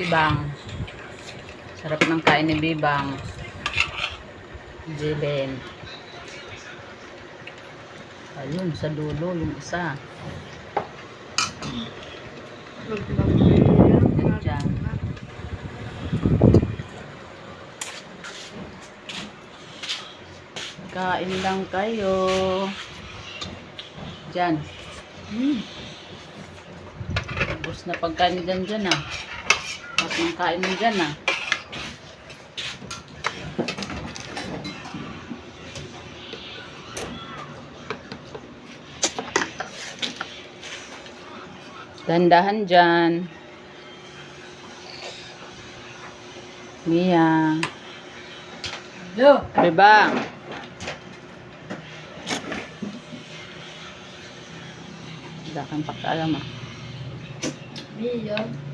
Bibang. Sarap ng kain ni Bibang. Jilin. Ayun, sa dulo yung isa. Yan dyan. Kain lang kayo. Diyan. Hmm. Ubus na pagkain dyan dyan ah. At ng kain mo dyan ah. Dandahan dyan. Mia. Hello. Bebang. Wala kang pakialam ah. Mia.